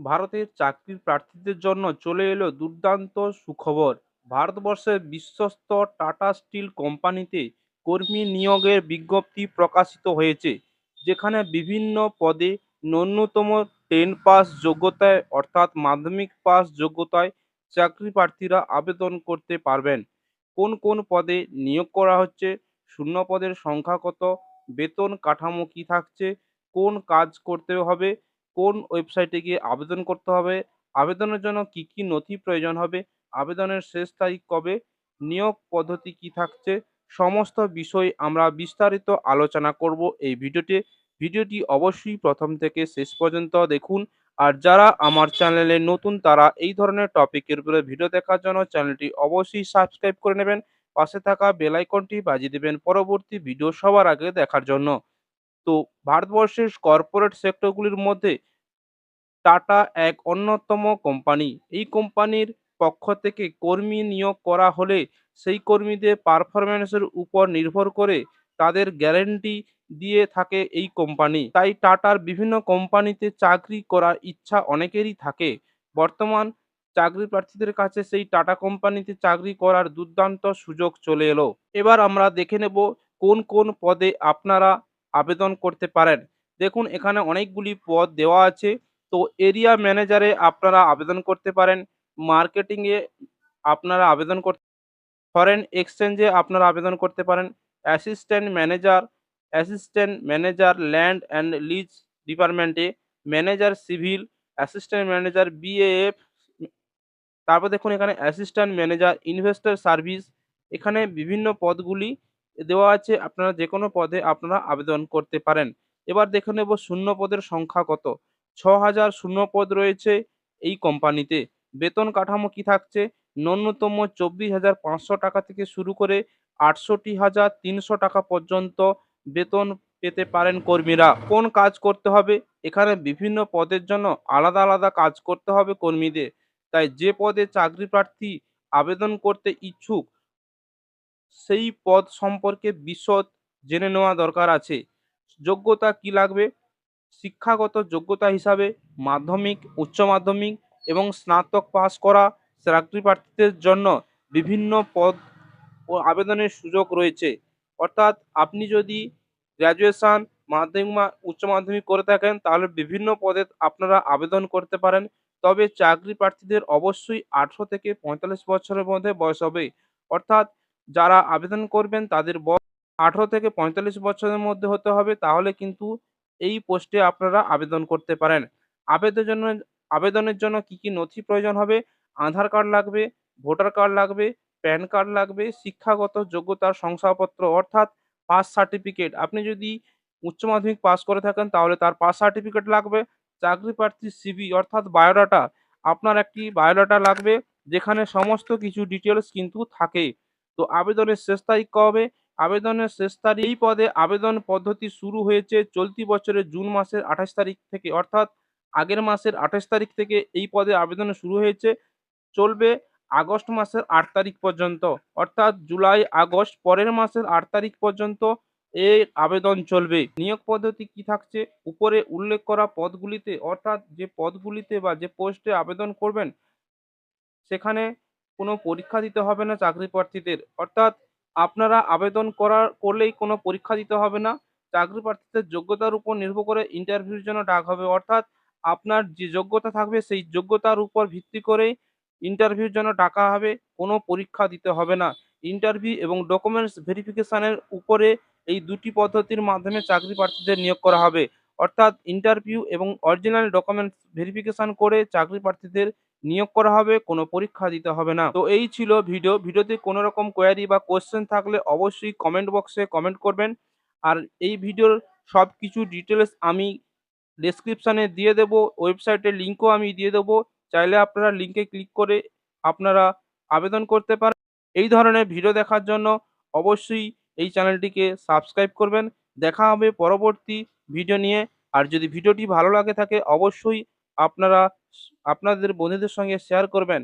ভারতের চাকরির প্রার্থীদের জন্য চলে এলো দুর্দান্ত সুখবর। ভারতবর্ষের বিশ্বস্ত টাটা স্টিল কোম্পানিতে কর্মী নিয়োগের বিজ্ঞপ্তি প্রকাশিত হয়েছে, যেখানে বিভিন্ন পদে ন্যূনতম টেন পাস যোগ্যতায় অর্থাৎ মাধ্যমিক পাস যোগ্যতায় চাকরি প্রার্থীরা আবেদন করতে পারবেন। কোন কোন পদে নিয়োগ করা হচ্ছে, শূন্য পদের সংখ্যা কত, বেতন কাঠামো কী থাকছে, কোন কাজ করতে হবে কোন ওয়েবসাইটে গিয়ে আবেদন করতে হবে? আবেদনের জন্য কী কী নথি প্রয়োজন হবে? আবেদনের শেষ তারিখ কবে? নিয়োগ পদ্ধতি কী থাকছে? সমস্ত বিষয় আমরা বিস্তারিত আলোচনা করব এই ভিডিওতে। ভিডিওটি অবশ্যই প্রথম থেকে শেষ পর্যন্ত দেখুন। আর যারা আমার চ্যানেলে নতুন, তারা এই ধরনের টপিকের উপরে ভিডিও দেখার জন্য চ্যানেলটি অবশ্যই সাবস্ক্রাইব করে নেবেন। পাশে থাকা বেল আইকনটি বাজিয়ে দেবেন পরবর্তী ভিডিও সবার আগে দেখার জন্য। তো ভারতবর্ষের কর্পোরেট সেক্টরগুলির মধ্যে টাটা এক অন্যতম কোম্পানি এই কোম্পানির পক্ষ থেকে কর্মী নিয়োগ করা হলে সেই কর্মীদের পারফরম্যান্সের উপর নির্ভর করে তাদের গ্যারেন্টি দিয়ে থাকে এই কোম্পানি তাই টাটার বিভিন্ন কোম্পানিতে চাকরি করার ইচ্ছা অনেকেরই থাকে। বর্তমান চাকরি প্রার্থীদের কাছে সেই টাটা কোম্পানিতে চাকরি করার দুর্দান্ত সুযোগ চলে এলো। এবার আমরা দেখে নেব কোন কোন পদে আপনারা আবেদন করতে পারেন। দেখুন, এখানে অনেকগুলি পদ দেওয়া আছে। তো এরিয়া ম্যানেজারে আপনারা আবেদন করতে পারেন। মার্কেটিংয়ে আপনারা আবেদন করতে ফরেন এক্সচেঞ্জে আপনারা আবেদন করতে পারেন। Assistant manager assistant manager land and lease ডিপার্টমেন্টে manager civil assistant manager BAF তারপর দেখুন এখানে অ্যাসিস্ট্যান্ট ম্যানেজার ইনভেস্টর সার্ভিস এখানে বিভিন্ন পদগুলি দেওয়া আছে, আপনারা যে কোনো পদে আপনারা আবেদন করতে পারেন। এবার দেখে নেব শূন্য পদের সংখ্যা কত। ছ হাজার শূন্য পদ রয়েছে এই কোম্পানিতে। বেতন কাঠামো কি থাকছে? ন্যূনতম চব্বিশ হাজার পাঁচশো টাকা থেকে শুরু করে আটষট্টি হাজার তিনশো টাকা পর্যন্ত বেতন পেতে পারেন কর্মীরা। কোন কাজ করতে হবে? এখানে বিভিন্ন পদের জন্য আলাদা আলাদা কাজ করতে হবে কর্মীদের। তাই যে পদে চাকরি প্রার্থী আবেদন করতে ইচ্ছুক সেই পদ সম্পর্কে বিশদ জেনে নেওয়া দরকার আছে। যোগ্যতা কি লাগবে? শিক্ষাগত যোগ্যতা হিসাবে মাধ্যমিক, উচ্চ মাধ্যমিক এবং স্নাতক পাস করা চাকরি প্রার্থীদের জন্য বিভিন্ন পদ ও আবেদনের সুযোগ রয়েছে। অর্থাৎ আপনি যদি গ্র্যাজুয়েশান, মাধ্যমিক উচ্চ মাধ্যমিক করে থাকেন, তাহলে বিভিন্ন পদে আপনারা আবেদন করতে পারেন। তবে চাকরি প্রার্থীদের অবশ্যই আঠেরো থেকে পঁয়তাল্লিশ বছরের মধ্যে বয়স হবে। অর্থাৎ যারা আবেদন করবেন তাদের বয়স আঠেরো থেকে পঁয়তাল্লিশ বছরের মধ্যে হতে হবে, তাহলে কিন্তু এই পোস্টে আপনারা আবেদন করতে পারেন। আবেদনের জন্য আবেদনের জন্য কি কি নথি প্রয়োজন হবে? আধার কার্ড লাগবে, ভোটার কার্ড লাগবে, প্যান কার্ড লাগবে, শিক্ষাগত যোগ্যতার শংসাপত্র অর্থাৎ পাস সার্টিফিকেট। আপনি যদি উচ্চ মাধ্যমিক পাস করে থাকেন, তাহলে তার পাস সার্টিফিকেট লাগবে, চাকরি প্রার্থীর সিবি অর্থাৎ বায়োডাটা। আপনার একটি বায়োডাটা লাগবে, যেখানে সমস্ত কিছু ডিটেলস কিন্তু থাকে। তো আবেদনের শেষ তারিখ কবে? আবেদনের শেষ তারিখ এই পদে আবেদন পদ্ধতি শুরু হয়েছে চলতি বছরের জুন মাসের আঠাশ তারিখ থেকে, অর্থাৎ আগের মাসের আঠাশ তারিখ থেকে এই পদে আবেদন শুরু হয়েছে, চলবে আগস্ট মাসের আট তারিখ পর্যন্ত, অর্থাৎ জুলাই, আগস্ট পরের মাসের আট তারিখ পর্যন্ত এই আবেদন চলবে। নিয়োগ পদ্ধতি কি থাকছে? উপরে উল্লেখ করা পদগুলিতে, অর্থাৎ যে পদগুলিতে বা যে পোস্টে আবেদন করবেন, সেখানে কোনো পরীক্ষা দিতে হবে না চাকরি প্রার্থীদের। অর্থাৎ আপনারা আবেদন করার, করলেই কোনো পরীক্ষা দিতে হবে না। চাকরি প্রার্থীদের যোগ্যতার উপর নির্ভর করে ইন্টারভিউর জন্য ডাক হবে। অর্থাৎ আপনার যে যোগ্যতা থাকবে সেই যোগ্যতার উপর ভিত্তি করে ইন্টারভিউর জন্য ডাকা হবে। কোনো পরীক্ষা দিতে হবে না। ইন্টারভিউ এবং ডকুমেন্টস ভেরিফিকেশানের উপরে এই দুটি পদ্ধতির মাধ্যমে চাকরি প্রার্থীদের নিয়োগ করা হবে। অর্থাৎ ইন্টারভিউ এবং অরিজিনাল ডকুমেন্টস ভেরিফিকেশন করে চাকরি প্রার্থীদের নিয়োগ করা হবে, কোনো পরীক্ষা দিতে হবে না। তো এই ছিল ভিডিও ভিডিওতে কোনো রকম কোয়ারি বা কোয়েশ্চেন থাকলে অবশ্যই কমেন্ট বক্সে কমেন্ট করবেন। আর এই ভিডিওর সব কিছু ডিটেলস আমি ডেসক্রিপশানে দিয়ে দেবো ওয়েবসাইটের লিঙ্কও আমি দিয়ে দেবো। চাইলে আপনারা লিঙ্কে ক্লিক করে আপনারা আবেদন করতে পারেন। এই ধরনের ভিডিও দেখার জন্য অবশ্যই এই চ্যানেলটিকে সাবস্ক্রাইব করবেন। দেখা হবে পরবর্তী ভিডিও নিয়ে। আর যদি ভিডিওটি ভালো লাগে থাকে অবশ্যই আপনারা আপনাদের বন্ধুদের সঙ্গে শেয়ার করবেন।